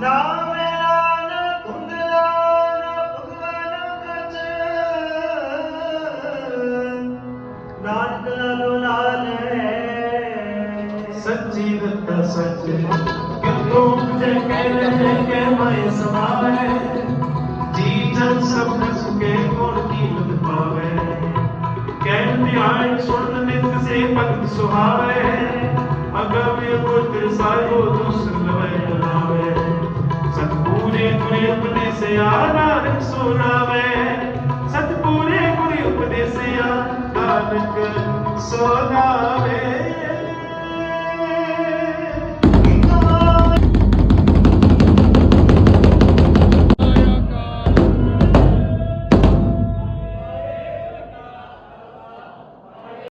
ਨਾ ਮੇਰਾ ਨਾ ਕੁੰਡਲਾ ਨਾ ਭਗਵਾਨ ਕਚ ਨਾਨਕ ਲਾਲੋ ਲਾਲੇ ਸੱਚੀ ਦਿੱਤਾ ਸੱਚ ਕਿਤੋਂ ਜੇ ਕਹਿ ਕੇ ਮੈਂ ਸਮਾਵੇ ਜੀ ਜਨ ਸਭ ਸੁਕੇ ਕੋਣ ਕੀਮਤ ਪਾਵੇ ਕਹਿ ਧਿਆਨ ਸੁਣ ਨਿਤ ਸੇ ਭਗਤ ਸੁਹਾਵੇ ਅਗਮ ਗੁਰ ਸਾਹਿਬੋ ਦੁਸਰ ਲਵੇ ਲਾਵੇ ਸਤਪੂਰੇ ਗੁਰੇ ਉਪਦੇਸਿਆ ਨਾਨਕ ਸੁਣਾਵੇ। ਸਤਪੂਰੇ ਗੁਰੇ ਉਪਦੇਸਿਆ ਨਾਨਕ ਸੁਣਾਵੇ।